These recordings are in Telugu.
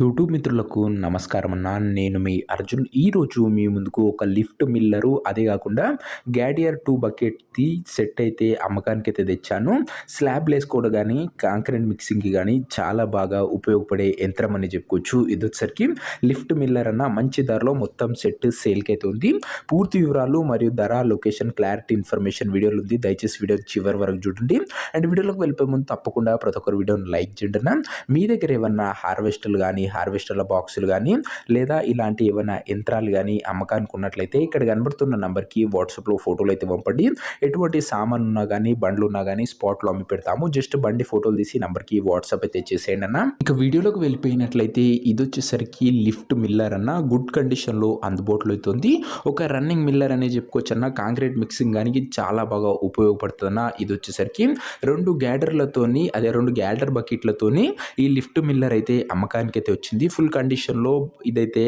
యూట్యూబ్ మిత్రులకు నమస్కారం అన్న నేను మీ అర్జున్. ఈరోజు మీ ముందుకు ఒక లిఫ్ట్ మిల్లరు అదే కాకుండా గ్యాడియర్ టూ బకెట్ది సెట్ అయితే అమ్మకానికి అయితే తెచ్చాను. స్లాబ్ వేసుకోవడం కానీ కాంక్రీట్ మిక్సింగ్కి కానీ చాలా బాగా ఉపయోగపడే యంత్రం అని చెప్పుకోవచ్చు. ఇది వచ్చరికి లిఫ్ట్ మిల్లర్ అన్న మంచి ధరలో మొత్తం సెట్ సేల్కి అయితే ఉంది. పూర్తి వివరాలు మరియు ధర లొకేషన్ క్లారిటీ ఇన్ఫర్మేషన్ వీడియోలు ఉంది. దయచేసి వీడియో చివరి వరకు చూడండి. అండ్ వీడియోలోకి వెళ్ళిపోయే ముందు తప్పకుండా ప్రతి ఒక్కరు వీడియోని లైక్ చేయండి అన్న. మీ దగ్గర ఏమన్నా హార్వెస్టర్లు కానీ హార్వెస్టర్ల బాక్సులు కానీ లేదా ఇలాంటి ఏమైనా యంత్రాలు కానీ అమ్మకానికి ఉన్నట్లయితే ఇక్కడ కనబడుతున్న నెంబర్కి వాట్సాప్లో ఫోటోలు అయితే పంపండి. ఎటువంటి సామాన్ ఉన్నా కానీ బండ్లు ఉన్నా కానీ స్పాట్లో అమ్మి పెడతాము. జస్ట్ బండి ఫోటోలు తీసి నెంబర్కి వాట్సాప్ అయితే చేసేయండి అన్న. ఇక వీడియోలోకి వెళ్ళిపోయినట్లయితే ఇది వచ్చేసరికి లిఫ్ట్ మిల్లర్ అన్న. గుడ్ కండిషన్లో అందుబాటులో అవుతుంది ఒక రన్నింగ్ మిల్లర్ అనే చెప్పుకోవచ్చు అన్న. కాంక్రీట్ మిక్సింగ్ కానీ చాలా బాగా ఉపయోగపడుతుంది అన్న ఇది వచ్చేసరికి రెండు గ్యాడర్లతోని అదే రెండు గ్యాడర్ బకెట్లతోని ఈ లిఫ్ట్ మిల్లర్ అయితే అమ్మకానికి అయితే వచ్చింది. ఫుల్ కండిషన్లో ఇదైతే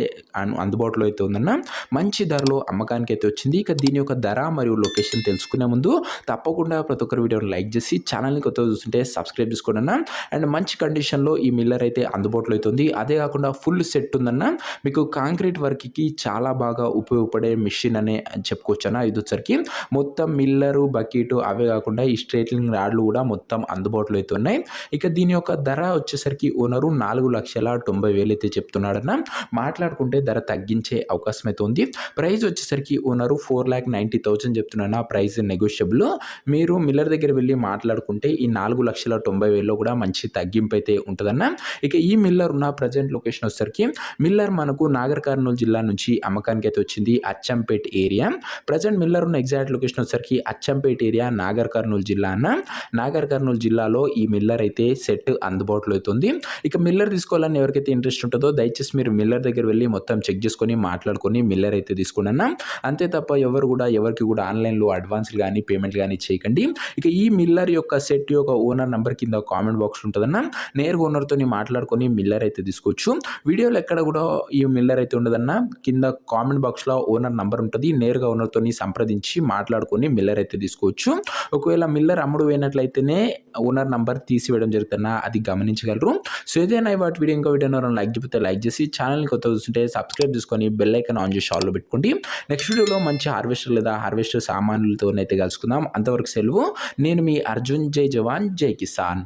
అందుబాటులో అయితే ఉందన్న. మంచి ధరలో అమ్మకానికి అయితే వచ్చింది. ఇక దీని యొక్క ధర మరియు లొకేషన్ తెలుసుకునే ముందు తప్పకుండా ప్రతి ఒక్కరు వీడియోని లైక్ చేసి ఛానల్ని కొత్త చూస్తుంటే సబ్స్క్రైబ్ చేసుకోండి అన్న అండ్ మంచి కండిషన్లో ఈ మిల్లర్ అయితే అందుబాటులో అవుతుంది అదే కాకుండా ఫుల్ సెట్ ఉందన్న. మీకు కాంక్రీట్ వర్క్కి చాలా బాగా ఉపయోగపడే మిషన్ అనే చెప్పుకోవచ్చు అన్న ఇది వచ్చరికి మొత్తం మిల్లరు బకెట్ అవే కాకుండా ఈ స్ట్రేట్లింగ్ రాడ్లు కూడా మొత్తం అందుబాటులో అయితే ఉన్నాయి. ఇక దీని యొక్క ధర వచ్చేసరికి ఓనరు నాలుగు లక్షల తొంభై వేలు అయితే చెప్తున్నాడన్న. మాట్లాడుకుంటే ధర తగ్గించే అవకాశం అయితే ఉంది ప్రైస్ వచ్చేసరికి owner four lakh ninety thousand చెప్తున్నా ప్రైస్ నెగోషియబుల్ మీరు మిల్లర్ దగ్గర వెళ్ళి మాట్లాడుకుంటే ఈ నాలుగు లక్షల తొంభై వేలలో కూడా మంచి తగ్గింపు అయితే ఉంటుందన్న. ఇక ఈ మిల్లర్ ఉన్న ప్రజెంట్ లొకేషన్ వచ్చేసరికి మిల్లర్ మనకు నాగర్ కర్నూలు జిల్లా నుంచి అమ్మకానికి అయితే వచ్చింది. అచ్చంపేట్ ఏరియా. ప్రజెంట్ మిల్లర్ ఉన్న ఎగ్జాక్ట్ లొకేషన్ వచ్చేసరికి అచ్చంపేట్ ఏరియా నాగర్ కర్నూలు జిల్లా అన్న. నాగర్ కర్నూలు జిల్లాలో ఈ మిల్లర్ అయితే సెట్ అందుబాటులో అవుతుంది ఇక మిల్లర్ తీసుకోవాలని ఎవరికైతే ఇంట్రెస్ట్ ఉంటుందో దయచేసి మీరు మిల్లర్ దగ్గర వెళ్ళి మొత్తం చెక్ చేసుకొని మాట్లాడుకొని మిల్లర్ అయితే తీసుకుని అన్న. అంతే తప్ప ఎవరు కూడా ఎవరికి కూడా ఆన్లైన్లో అడ్వాన్స్లు కానీ పేమెంట్లు కానీ చేయకండి. ఇక ఈ మిల్లర్ యొక్క సెట్ యొక్క ఓనర్ నెంబర్ కింద కామెంట్ బాక్స్ ఉంటుందన్న. నేరుగా ఓనర్తో మాట్లాడుకొని మిల్లర్ అయితే తీసుకోవచ్చు. వీడియోలో ఎక్కడ కూడా ఈ మిల్లర్ అయితే ఉండదన్న. కింద కామెంట్ బాక్స్లో ఓనర్ నెంబర్ ఉంటుంది. నేరుగా ఓనర్తో సంప్రదించి మాట్లాడుకొని మిల్లర్ అయితే తీసుకోవచ్చు. ఒకవేళ మిల్లర్ అమ్ముడు పోయినట్లయితేనే ఓనర్ నంబర్ తీసివేయడం జరుగుతున్నా అది గమనించగలరు. సో ఏదైనా వాటి వీడియో ఇంకో వీడియో లైక్ చెప్తే లైక్ చేసి ఛానల్ని కొత్త చూస్తుంటే సబ్స్క్రైబ్ చేసుకొని బెల్ ఐకన్ ఆన్ చేసి ఆల్లో పెట్టుకోండి. నెక్స్ట్ వీడియోలో మంచి హార్వెస్టర్ లేదా హార్వెస్టర్ సామాన్లతోనైతే కలుసుకుందాం. అంతవరకు సెలవు. నేను మీ అర్జున్. జై జవాన్. జై కిసాన్.